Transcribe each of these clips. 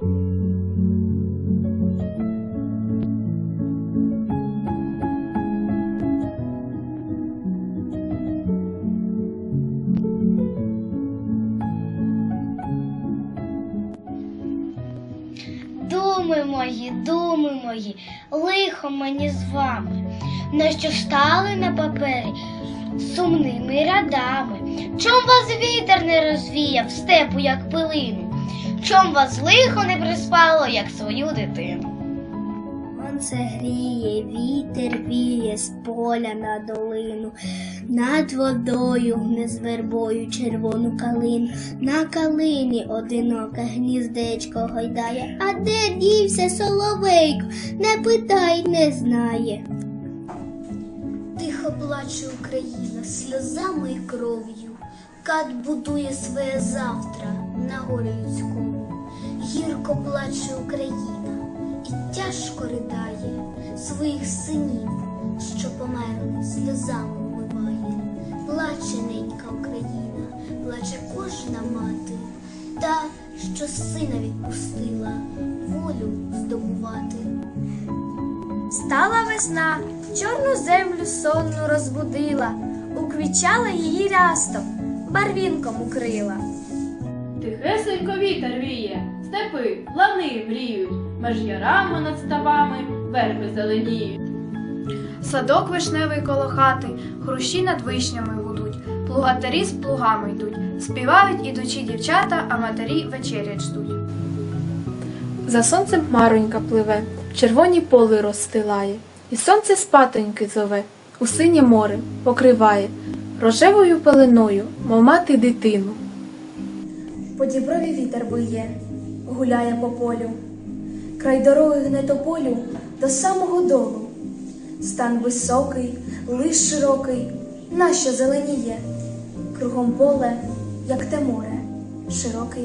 Думи мої, думи мої, лихо мені з вами, на що стали на папері сумними рядами. Чом вас вітер не розвіяв степу, як пилину? Чом вас лихо не приспало, як свою дитину? Сонце гріє, вітер віє з поля на долину, над водою гне з вербою червону калину, на калині одиноке гніздечко гойдає, а де дівся соловейко, не питай, не знає. Тихо плаче Україна сльозами і кров'ю, кат будує своє завтра на горі людському. Гірко плаче Україна і тяжко ридає своїх синів, що померли, сльозами вмиває. Плаче ненька Україна, плаче кожна мати, та, що сина відпустила, волю здобувати. Стала весна, чорну землю сонну розбудила, уквічала її рястом, барвінком укрила. Тихесенько вітер віє, степи, лани мріють, меж ярами над ставами верби зеленіють. Садок вишневий коло хати, хрущі над вишнями гудуть, плугатарі з плугами йдуть, співають ідучі дівчата, а матері вечерять ждуть. За сонцем маронька пливе, червоні поли розстилає, і сонце спатоньки зове, у синє море покриває, рожевою пеленою, мов мати дитину. По діброві вітер виє, гуляє по полю, край дороги гне тополю до самого долу. Стан високий, лиш широкий, нащо зеленіє, кругом поле, як те море, широке,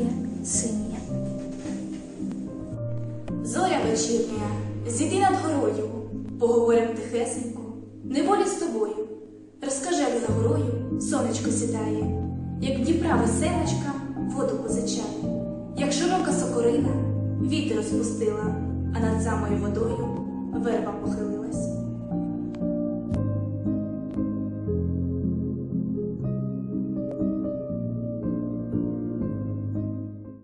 синє. Зоря вечірня, зійди над горою, поговорим тихесенько, неволі з тобою. Розкажи, як за горою сонечко сідає, як Дніпра веселочка воду позичає, як широка сокорина вітер розпустила, а над самою водою верба.